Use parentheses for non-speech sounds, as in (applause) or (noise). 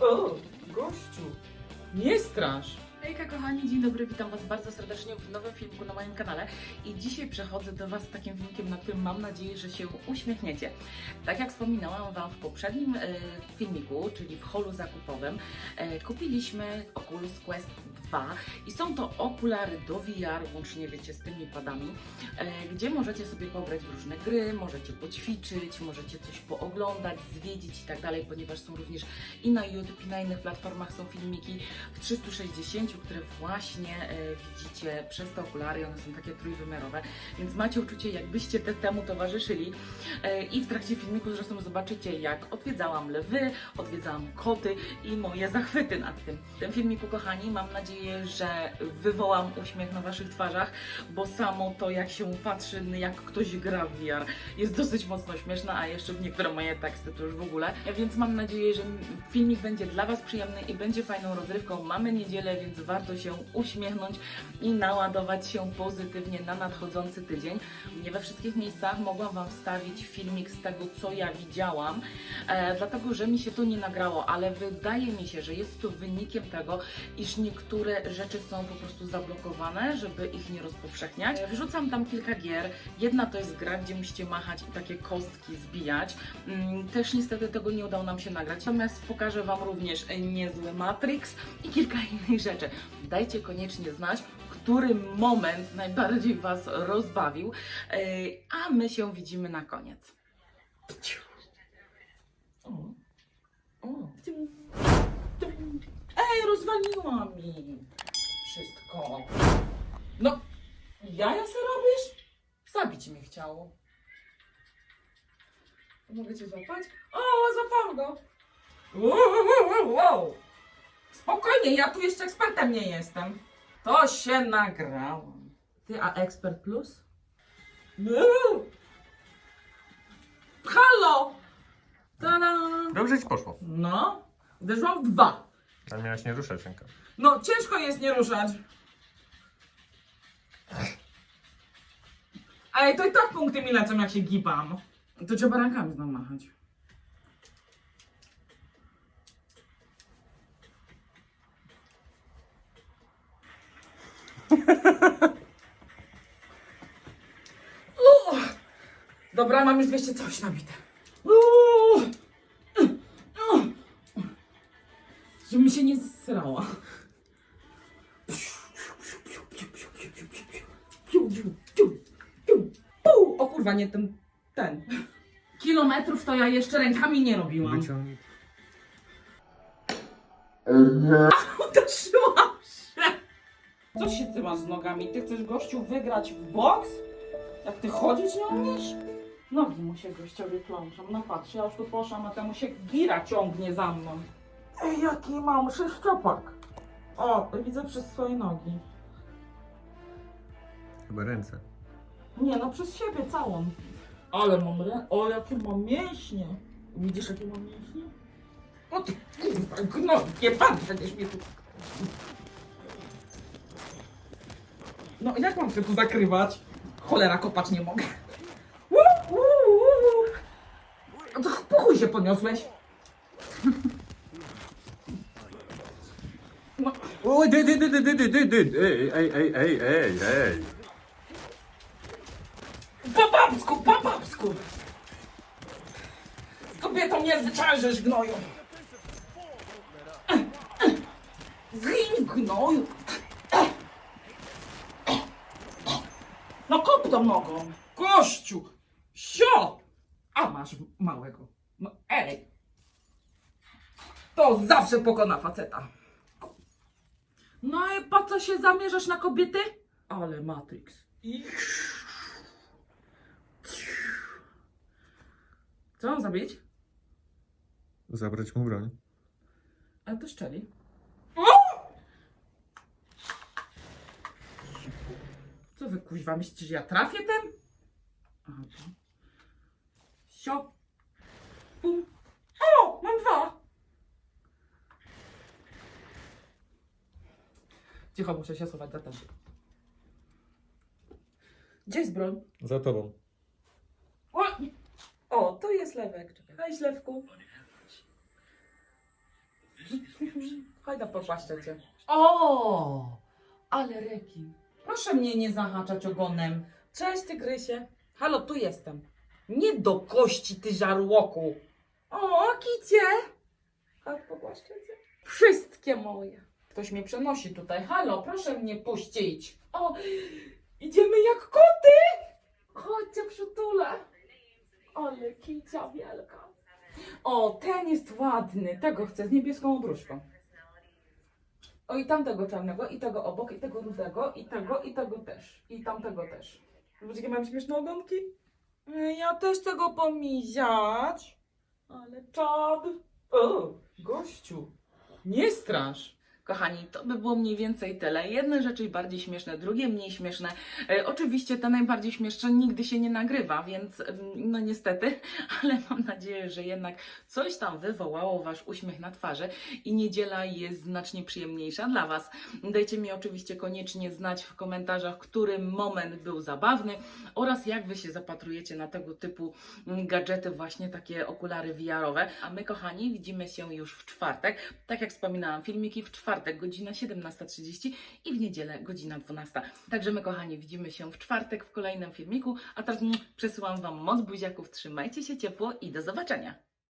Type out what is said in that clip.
O, gościu, nie strasz. Hejka kochani, dzień dobry, witam Was bardzo serdecznie w nowym filmiku na moim kanale i dzisiaj przechodzę do Was z takim filmikiem, na którym mam nadzieję, że się uśmiechniecie. Tak jak wspominałam Wam w poprzednim e, filmiku, czyli w holu zakupowym, e, kupiliśmy Oculus Quest 2 i są to okulary do VR, łącznie wiecie z tymi padami, e, gdzie możecie sobie pograć w różne gry, możecie poćwiczyć, możecie coś pooglądać, zwiedzić i tak dalej, ponieważ są również i na YouTube, i na innych platformach są filmiki w 360, które właśnie e, widzicie przez te okulary, one są takie trójwymiarowe, więc macie uczucie, jakbyście te, temu towarzyszyli. E, I w trakcie filmiku zresztą zobaczycie, jak odwiedzałam lwy, odwiedzałam koty i moje zachwyty nad tym. W tym filmiku, kochani, mam nadzieję, że wywołam uśmiech na Waszych twarzach, bo samo to, jak się patrzy, jak ktoś gra w VR, jest dosyć mocno śmieszne, a jeszcze niektóre moje teksty to już w ogóle. Więc mam nadzieję, że filmik będzie dla Was przyjemny i będzie fajną rozrywką. Mamy niedzielę, więc warto się uśmiechnąć i naładować się pozytywnie na nadchodzący tydzień. Nie we wszystkich miejscach mogłam Wam wstawić filmik z tego, co ja widziałam, e, dlatego że mi się to nie nagrało, ale wydaje mi się, że jest to wynikiem tego, iż niektóre rzeczy są po prostu zablokowane, żeby ich nie rozpowszechniać. E, Wrzucam tam kilka gier. Jedna to jest gra, gdzie musicie machać i takie kostki zbijać. Mm, Też niestety tego nie udało nam się nagrać. Natomiast pokażę Wam również e, niezły Matrix i kilka (laughs) innych rzeczy. Dajcie koniecznie znać, który moment najbardziej Was rozbawił, e, a my się widzimy na koniec. Ej, rozwaliła mi wszystko. No, jaja se robisz? Zabić mnie chciało. Mogę cię złapać? O, złapałam go. Wow, wow, wow, wow. Spokojnie, ja tu jeszcze ekspertem nie jestem. To się nagrałam. Ty, a ekspert plus? Uuu. Halo! Tada! Dobrze ci poszło. No, uderzyłam w dwa. Ale miałaś nie ruszać ręka. No, ciężko jest nie ruszać. Ale to i tak punkty mi lecą, jak się gibam. To trzeba rękami znowu machać. Uuu. (laughs) Dobra, mam już 200 coś nabite. Uuu. Uuu. Żebym się nie zsrała. O kurwa, nie ten, ten. Kilometrów to ja jeszcze rękami nie robiłam. Wyciągnij. (laughs) Uderzyłam. Co się ty masz z nogami? Ty chcesz gościu wygrać w boks? Jak ty chodzić nie umiesz? Nogi mu się gościowi plączą. No patrz, ja już tu poszłam, a temu się gira ciągnie za mną. Ej, jaki mam sześciopak. O, widzę przez swoje nogi. Chyba ręce. Nie, no przez siebie całą. Ale mam rę... O, jakie mam mięśnie. Widzisz, jakie mam mięśnie? O ty kurwa, no, nie pan będziesz mnie tu... No, jak mam się tu zakrywać? Cholera, kopać nie mogę. Uu, uu, uu. A to po chuj się podniosłeś. No, Oj, dy, dy, dy, dy, dy, dy, dy, dy. Ej, ej, ej, ej, ej, ej. po babsku, po babsku. Z kobietą nie zwyciężysz, gnoju. Zgiń, gnoju. No kop tą nogą. Kościu. Sio. A masz małego. No ej. To zawsze pokona faceta. No i po co się zamierzasz na kobiety? Ale Matrix. Co mam zrobić? Zabrać mu broń. Ale to szczeli. Co wy kuźwa myślicie, że ja trafię ten? Aha, tu. Sio. Pum. O! Mam dwa! Cicho, muszę się schować za ten. Gdzie jest broń? Za tobą. O, o to jest lewek. Czekaj. Hej, Lewku. Hajda popłaszczę cię. O, ale rekin. Proszę mnie nie zahaczać ogonem. Cześć, tygrysie. Halo, tu jestem. Nie do kości, ty żarłoku. O, kicie. Chodź, popłaszczę cię. Wszystkie moje. Ktoś mnie przenosi tutaj. Halo, proszę mnie puścić. O, idziemy jak koty. Chodźcie, przytulę. Ale kicia wielka. O, ten jest ładny. Tego chcę, z niebieską obruszką. O, i tamtego czarnego, i tego obok, i tego rudego, i tego, i tego też. I tamtego też. Zobacz, jakie mam śmieszne ogonki. Ej, Ja też chcę go. Ale czad. O, gościu. Nie strasz. Kochani, to by było mniej więcej tyle. Jedne rzeczy bardziej śmieszne, drugie mniej śmieszne. E, oczywiście te najbardziej śmieszne nigdy się nie nagrywa, więc no niestety, (laughs) ale mam nadzieję, że jednak coś tam wywołało Wasz uśmiech na twarzy i niedziela jest znacznie przyjemniejsza dla Was. Dajcie mi oczywiście koniecznie znać w komentarzach, który moment był zabawny oraz jak Wy się zapatrujecie na tego typu mm, gadżety, właśnie takie okulary VR-owe. A my, kochani, widzimy się już w czwartek. Tak jak wspominałam, filmiki w czwartek, godzina 17.30 i w niedzielę godzina 12. Także my, kochani, widzimy się w czwartek w kolejnym filmiku, a teraz przesyłam Wam moc buziaków, trzymajcie się ciepło i do zobaczenia.